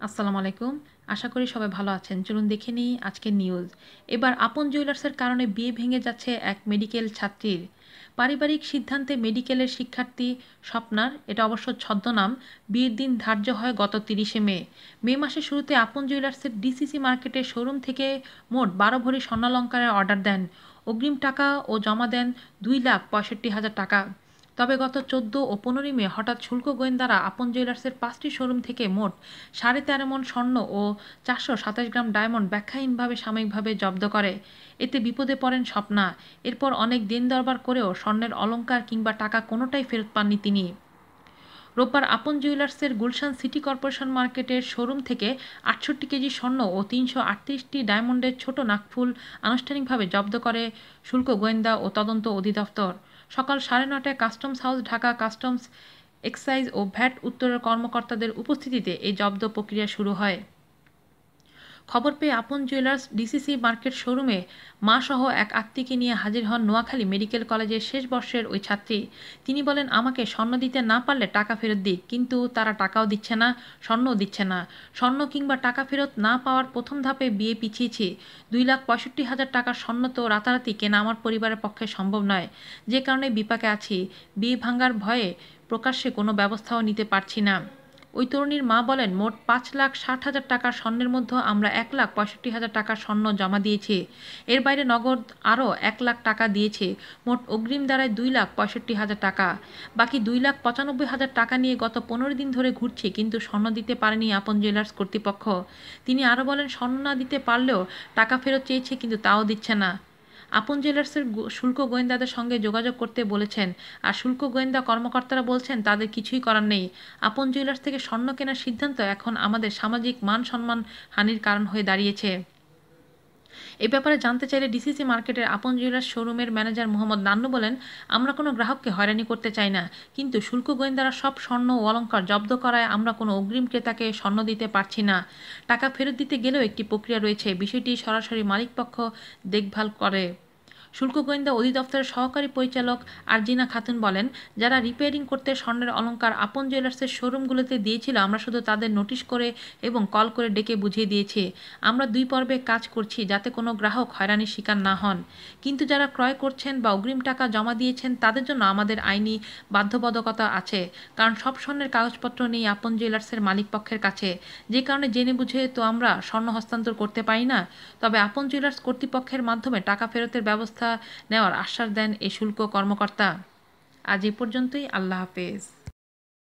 আসসালামু আলাইকুম। আশা করি সবাই ভালো আছেন। চলুন দেখে নিই আজকের নিউজ এবার আপন জুয়েলার্সের কারণে বিয়ে ভেঙে যাচ্ছে এক মেডিকেল ছাত্রীর। পারিবারিক সিদ্ধান্তে মেডিকেলের শিক্ষার্থী স্বপ্নার, এটা অবশ্য ছদ্মনাম, বিয়ের দিন ধার্য হয় গত তিরিশে মে। মে মাসের শুরুতে আপন জুয়েলার্সের ডিসিসি মার্কেটের শোরুম থেকে মোট বারো ভরি স্বর্ণালঙ্কারের অর্ডার দেন। অগ্রিম টাকা ও জমা দেন দুই লাখ পঁয়ষট্টি হাজার টাকা। তবে গত চোদ্দ ও পনেরোই মে হঠাৎ শুল্ক গোয়েন্দারা আপন জুয়েলার্সের পাঁচটি শোরুম থেকে মোট সাড়ে তেরো মন স্বর্ণ ও চারশো সাতাশ গ্রাম ডায়মন্ড ব্যাখ্যাহীনভাবে সাময়িকভাবে জব্দ করে। এতে বিপদে পড়েন স্বপ্না। এরপর অনেক দিন দরবার করেও স্বর্ণের অলঙ্কার কিংবা টাকা কোনোটাই ফেরত পাননি তিনি। রোববার আপন জুয়েলার্সের গুলশান সিটি কর্পোরেশন মার্কেটের শোরুম থেকে আটষট্টি কেজি স্বর্ণ ও তিনশো আটত্রিশটি ডায়মন্ডের ছোট নাকফুল আনুষ্ঠানিকভাবে জব্দ করে শুল্ক গোয়েন্দা ও তদন্ত অধিদপ্তর। সকাল সাড়ে নটায় customs house, Dhaka customs excise ও ভ্যাট উত্তরের কর্মকর্তাদের উপস্থিতিতে এই জব্দ প্রক্রিয়া শুরু হয়। খবর পেয়ে আপন জুয়েলার্স ডিসিসি মার্কেট শোরুমে মা সহ এক আত্মীকে নিয়ে হাজির হন নোয়াখালী মেডিকেল কলেজের শেষ বর্ষের ওই ছাত্রী। তিনি বলেন, আমাকে স্বর্ণ দিতে না পারলে টাকা ফেরত দিক কিন্তু তারা টাকাও দিচ্ছে না, স্বর্ণও দিচ্ছে না। স্বর্ণ কিংবা টাকা ফেরত না পাওয়ার প্রথম ধাপে বিয়ে পিছিয়েছি দুই লাখ পঁয়ষট্টি হাজার টাকার স্বর্ণ তো রাতারাতি কেনা আমার পরিবারের পক্ষে সম্ভব নয়। যে কারণে বিপাকে আছি। বিয়ে ভাঙ্গার ভয়ে প্রকাশ্যে কোনো ব্যবস্থাও নিতে পারছি না। ওই তরুণীর মা বলেন, মোট পাঁচ লাখ ষাট হাজার টাকার স্বর্ণের মধ্যে আমরা এক লাখ পঁয়ষট্টি হাজার টাকার স্বর্ণ জমা দিয়েছি। এর বাইরে নগদ আরও এক লাখ টাকা দিয়েছে। মোট অগ্রিম দ্বারায় দুই লাখ পঁয়ষট্টি হাজার টাকা। বাকি দুই লাখ পঁচানব্বই হাজার টাকা নিয়ে গত পনেরো দিন ধরে ঘুরছে, কিন্তু স্বর্ণ দিতে পারেনি আপন জুয়েলার্স কর্তৃপক্ষ। তিনি আরও বলেন, স্বর্ণ না দিতে পারলেও টাকা ফেরত চেয়েছে, কিন্তু তাও দিচ্ছে না। আপন জুয়েলার্সের শুল্ক গোয়েন্দাদের সঙ্গে যোগাযোগ করতে বলেছেন। আর শুল্ক গোয়েন্দা কর্মকর্তারা বলছেন, তাদের কিছুই করার নেই। আপন জুয়েলার্স থেকে স্বর্ণ কেনার সিদ্ধান্ত এখন আমাদের সামাজিক মান সম্মান হানির কারণ হয়ে দাঁড়িয়েছে। এ ব্যাপারে জানতে চাইলে ডিসিসি মার্কেটের আপন জুয়েলার্স শোরুমের ম্যানেজার মোহাম্মদ নান্নু বলেন, আমরা কোনো গ্রাহককে হয়রানি করতে চাই না। কিন্তু শুল্ক গোয়েন্দারা সব স্বর্ণ ও অলঙ্কার জব্দ করায় আমরা কোনো অগ্রিম ক্রেতাকে স্বর্ণ দিতে পারছি না। টাকা ফেরত দিতে গেলেও একটি প্রক্রিয়া রয়েছে। বিষয়টি সরাসরি মালিকপক্ষ দেখভাল করে। শুল্ক গোয়েন্দা অধিদপ্তরের সহকারী পরিচালক আরজিনা খাতুন বলেন, যারা রিপেয়ারিং করতে স্বর্ণের অলঙ্কার আপন জুয়েলার্সের শোরুমগুলোতে দিয়েছিল, আমরা শুধু তাদের নোটিশ করে এবং কল করে ডেকে বুঝিয়ে দিয়েছি। আমরা দুই পর্বে কাজ করছি যাতে কোনো গ্রাহক হয়রানির শিকার না হন। কিন্তু যারা ক্রয় করছেন বা অগ্রিম টাকা জমা দিয়েছেন, তাদের জন্য আমাদের আইনি বাধ্যবাধকতা আছে। কারণ সব স্বর্ণের কাগজপত্র নেই আপন জুয়েলার্সের মালিক পক্ষের কাছে। যে কারণে জেনে বুঝে তো আমরা স্বর্ণ হস্তান্তর করতে পারি না। তবে আপন জুয়েলার্স কর্তৃপক্ষের মাধ্যমে টাকা ফেরতের ব্যবস্থা নেওয়ার আশ্বাস দেন এ শুল্ক কর্মকর্তা। আজ এ পর্যন্তই আল্লাহ হাফেজ।